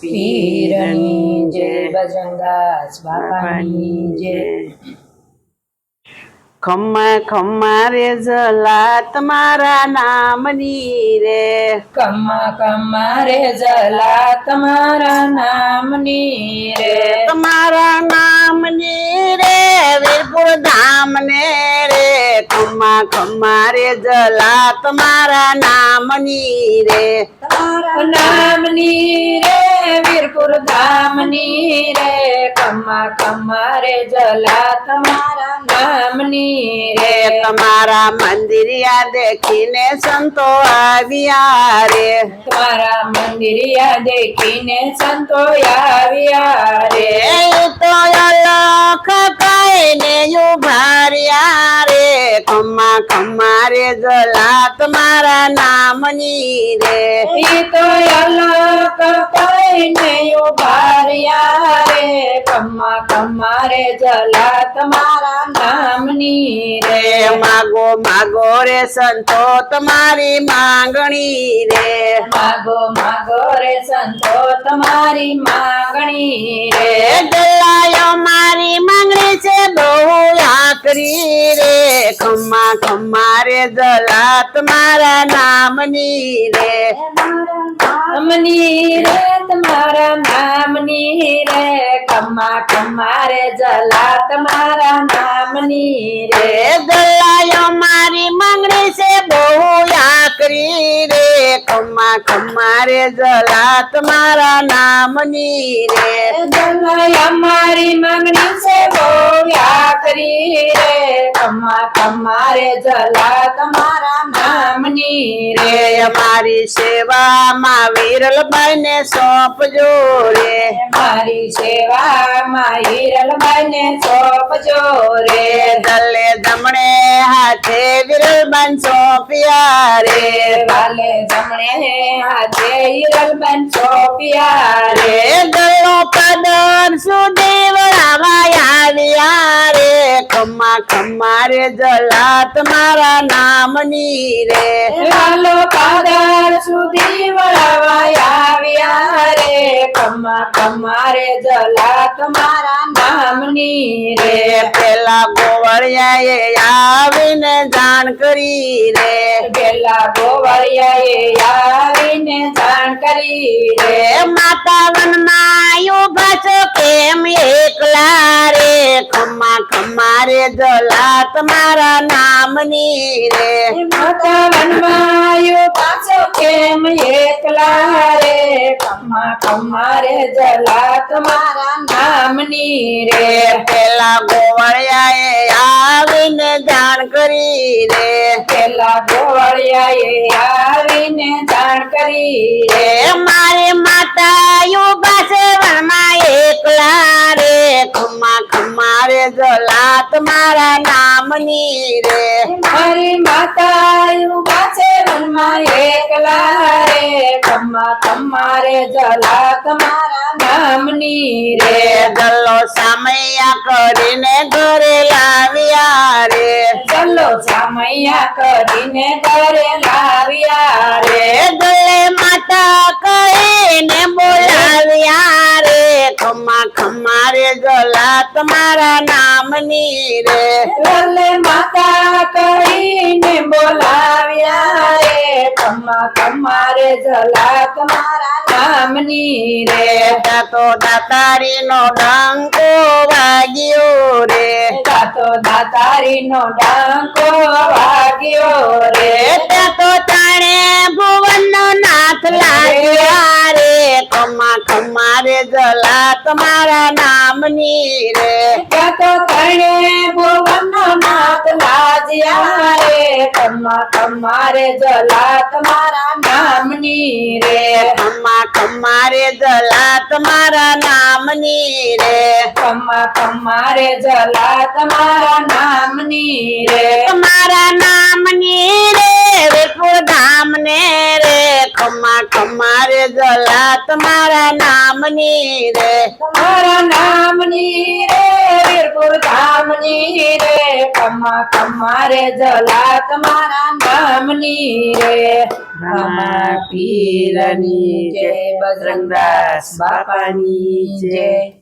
પીરની જય બજરંગદાસ બાપાની જય ખમ્મા ખમ્મા રે જલા તમારા નામની રે. ખમ્મા ખમ્મા રે જલા તમારા નામની રે. તમારા નામની રે વીરપુર ધામ ને રે. ખમ્મા ખમ્મા રે જલા તમારા નામની રે. નામની રે વીરપુર ધામની રે કમા કમારે રે જલા તમારા નામની રે. તમારા મંદિરિયા દેખીને સંતો આવ્યા રે. તમારા મંદિરિયા દેખીને સંતો આવ્યા રે. તો અલખ કઈને રે ખમ્મા ખમ્મા રે જલા તમારા નામની રે. ઈ તો અલક કઈને ઉભાર્યા રે. કમ્મા કમ્મા રે જલા તમારા નામની રે. માગો માગો રે સંતો તમારી માંગણી રે. માગો માગો રે સંતો તમારી માંગણી રે. દલાયો મારી માંગણી છે બહુ આકરી રે ખમ્મા ખમ્મા રે જલા તમારા નામની રે. નામની રે તમારા નામની રે. કમ્મા કમ્મા રે જલાત મારા નામની રે. દલાયો મારી માંગણી છે બહુ આકરી રે. ખમ્મા ખમ્મા રે જલા તમારા નામની રે. જલાય મારી માંગણી છે બહુ કરી રે તમા તમારે જલા તમારા નામની રે. અમારી સેવામાં વિરલભાઈ ને સોંપજો રે. મારી સેવામાં હિરલબાઈ ને સોંપજો રે. રે દલે દમણે હાથે વિરલબન સોંપ્યા રે. વાલે દમણે હાથે હિરલબેન સોંપ્યા રે. દલો પદન સુધી આવ્યા રે ખમ્મા ખમ્મા રે જલા તમારા નામની રે. લાલો પાદર સુધી વળવાય આવ્યા રે કમ્મા કમ્મા રે જલા તમારા નામની રે. પેલા એ આવીને જાણ કરી રે. પેલા ગોવળિયાએ આવીને જાણ કરી રે માતા વનમાં ઊભા છો કેમ એકલા રે? ખમ્મા ખમ્મા રે જલા તમારા નામની રે. માતા વનવાયો પાછો કેમ એકલા રે? કમ્મા કમ્મા રે જલા તમારા નામની રે. પેલા ગોવળિયાએ આવીને જાણ કરી રે. પેલા ગોવળિયાએ આવીને કરી રે રે માતા ઊભા છે વનમાં એકલા રે. ખમ્મા ખમ્મા રે જલા તમારા નામની રે. મારી માતા ઊભા છે વનમાં એકલા રે. ખમા કમ્મા રે જલાત મારા નામની રે. રે ગલ્લો સામૈયા કરીને ઘરે લાવ્યા રે. ચલો સામૈયા કરીને ઘરે લાવ્યા જલા તમારા નામની રે. રલે માતા કહીને બોલાવ્યા રે. કમ્મા તમારે જલા તમારા નામની રે. રે તો દાતારી નો ડાંકો વાગ્યો રે. તાતો દાતારી નો ડાંકો વાગ્યો રે. ત્યાં તો તાણે ભુવન નો નાથ લાગ્યા રે. ખમ્મા ખમ્મા રે જલા તમારા નામની રે તો તણે ભુવનનો નાથ લાજ્યા રે. કમ્મા કમ્મા રે જલા તમારા નામની રે ખમ્મા ખમ્મા રે જલા તમારા નામની રે કમ્મા કમ્મા રે જલા તમારા નામની રે તમારા નામની રે વિપુ ધામ ને રે. ખમ્મા ખમ્મા રે જલા તમારા નામની રે. મારા નામની રે વીર વીરપુર ધામની રે. કમા કમા રે જલા તમારા નામની રે. રમા પીરની જય, બજરંગદાસ બાપાની જય.